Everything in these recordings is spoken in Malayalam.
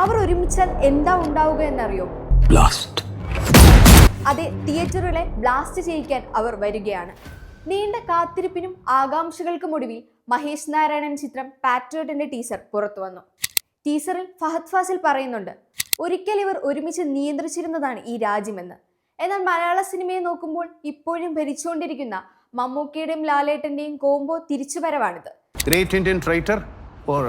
അവർ ഒരുമിച്ചാൽ എന്താ ഉണ്ടാവുക എന്നറിയോ? ബ്ലാസ്റ്റ് അതെ തിയേറ്ററുകളെ ബ്ലാസ്റ്റ് ചെയ്യിക്കാൻ അവർ വരികയാണ്. നീണ്ട കാത്തിരിപ്പിനും ആകാംക്ഷകൾക്കും ഒടുവിൽ മഹേഷ് നാരായണൻ ചിത്രം പാട്രിയോട്ടിന്റെ ടീസർ പുറത്തു വന്നു. ടീസറിൽ ഫഹദ് ഫാസിൽ പറയുന്നുണ്ട് ഒരിക്കൽ ഇവർ ഒരുമിച്ച് നിയന്ത്രിച്ചിരുന്നതാണ് ഈ രാജ്യമെന്ന്. എന്നാൽ മലയാള സിനിമയെ നോക്കുമ്പോൾ ഇപ്പോഴും ഭരിച്ചുകൊണ്ടിരിക്കുന്ന മമ്മൂക്കയുടെയും ലാലേട്ടന്റെയും കോംബോ തിരിച്ചുവരവാണിത്. ഗ്രേറ്റ് ഇന്ത്യൻ ട്രൈറ്റർ ഓർ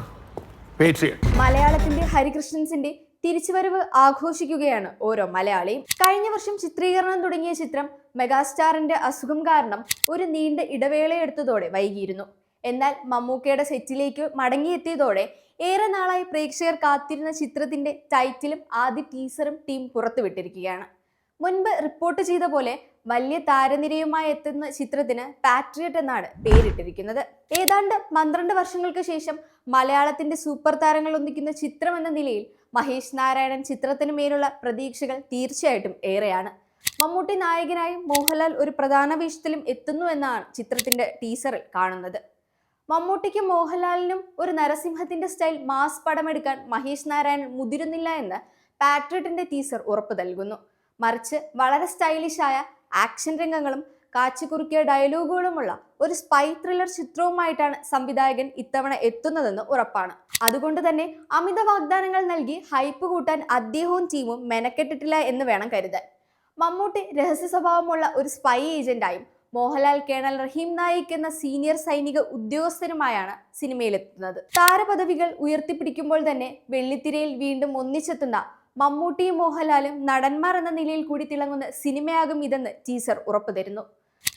മലയാളത്തിന്റെ ഹരികൃഷ്ണൻസിന്റെ തിരിച്ചുവരവ് ആഘോഷിക്കുകയാണ് ഓരോ മലയാളിയും. കഴിഞ്ഞ വർഷം ചിത്രീകരണം തുടങ്ങിയ ചിത്രം മെഗാസ്റ്റാറിന്റെ അസുഖം കാരണം ഒരു നീണ്ട ഇടവേളയെടുത്തതോടെ വൈകിയിരുന്നു. എന്നാൽ മമ്മൂക്കയുടെ സെറ്റിലേക്ക് മടങ്ങിയെത്തിയതോടെ ഏറെ നാളായി പ്രേക്ഷകർ കാത്തിരുന്ന ചിത്രത്തിന്റെ ടൈറ്റിലും ആദ്യ ടീസറും ടീം പുറത്തുവിട്ടിരിക്കുകയാണ്. മുൻപ് റിപ്പോർട്ട് ചെയ്ത പോലെ വലിയ താരനിരയുമായി എത്തുന്ന ചിത്രത്തിന് പാട്രിയറ്റ് എന്നാണ് പേരിട്ടിരിക്കുന്നത്. ഏതാണ്ട് പന്ത്രണ്ട് വർഷങ്ങൾക്ക് ശേഷം മലയാളത്തിന്റെ സൂപ്പർ താരങ്ങൾ ഒന്നിക്കുന്ന ചിത്രം എന്ന നിലയിൽ മഹേഷ് നാരായണൻ ചിത്രത്തിന് മേലുള്ള പ്രതീക്ഷകൾ തീർച്ചയായിട്ടും ഏറെയാണ്. മമ്മൂട്ടി നായകനായും മോഹൻലാൽ ഒരു പ്രധാന വേഷത്തിലും എത്തുന്നു എന്നാണ് ചിത്രത്തിന്റെ ടീസറിൽ കാണുന്നത്. മമ്മൂട്ടിക്കും മോഹൻലാലിനും ഒരു നരസിംഹത്തിന്റെ സ്റ്റൈൽ മാസ് പടമെടുക്കാൻ മഹേഷ് നാരായണൻ മുതിരുന്നില്ല എന്ന് പാട്രിയറ്റിന്റെ ടീസർ ഉറപ്പു നൽകുന്നു. മറിച്ച് വളരെ സ്റ്റൈലിഷായ ആക്ഷൻ രംഗങ്ങളും കാച്ചിക്കുറുക്കിയ ഡയലോഗുകളുമുള്ള ഒരു സ്പൈ ത്രില്ലർ ചിത്രവുമായിട്ടാണ് സംവിധായകൻ ഇത്തവണ എത്തുന്നതെന്ന് ഉറപ്പാണ്. അതുകൊണ്ട് തന്നെ അമിത വാഗ്ദാനങ്ങൾ നൽകി ഹൈപ്പ് കൂട്ടാൻ അദ്ദേഹവും ടീമും മെനക്കെട്ടിട്ടില്ല എന്ന് വേണം കരുതാൻ. മമ്മൂട്ടി രഹസ്യ സ്വഭാവമുള്ള ഒരു സ്പൈ ഏജന്റായും മോഹൻലാൽ കേണൽ റഹീം നായിക് എന്ന സീനിയർ സൈനിക ഉദ്യോഗസ്ഥരുമായാണ് സിനിമയിലെത്തുന്നത് താരപദവികൾ ഉയർത്തിപ്പിടിക്കുമ്പോൾ തന്നെ വെള്ളിത്തിരയിൽ വീണ്ടും ഒന്നിച്ചെത്തുന്ന മമ്മൂട്ടിയും മോഹൻലാലും നടന്മാർ എന്ന നിലയിൽ കൂടി തിളങ്ങുന്ന സിനിമയാകും ഇതെന്ന് ടീസർ ഉറപ്പു തരുന്നു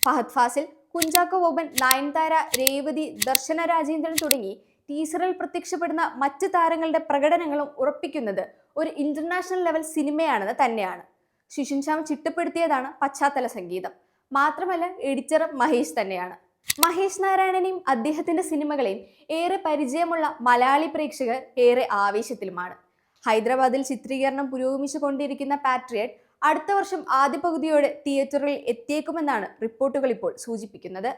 ഫഹദ് ഫാസിൽ കുഞ്ചാക്കോ ബോബൻ നയൻതാര രേവതി ദർശന രാജേന്ദ്രൻ തുടങ്ങി ടീസറിൽ പ്രത്യക്ഷപ്പെടുന്ന മറ്റ് താരങ്ങളുടെ പ്രകടനങ്ങളും ഉറപ്പിക്കുന്നത് ഒരു ഇന്റർനാഷണൽ ലെവൽ സിനിമയാണെന്ന് തന്നെയാണ്. ശിശുൻ ശ്യാം ചിട്ടപ്പെടുത്തിയതാണ് പശ്ചാത്തല സംഗീതം. മാത്രമല്ല എഡിറ്റർ മഹേഷ് തന്നെയാണ്. മഹേഷ് നാരായണനെയും അദ്ദേഹത്തിന്റെ സിനിമകളെയും ഏറെ പരിചയമുള്ള മലയാളി പ്രേക്ഷകർ ഏറെ ആവേശത്തിലുമാണ്. ഹൈദരാബാദിൽ ചിത്രീകരണം പുരോഗമിച്ചു കൊണ്ടിരിക്കുന്ന പാട്രിയറ്റ് അടുത്ത വർഷം ആദ്യ പകുതിയോടെ തിയേറ്ററിൽ എത്തിയേക്കുമെന്നാണ് റിപ്പോർട്ടുകൾ ഇപ്പോൾ സൂചിപ്പിക്കുന്നത്.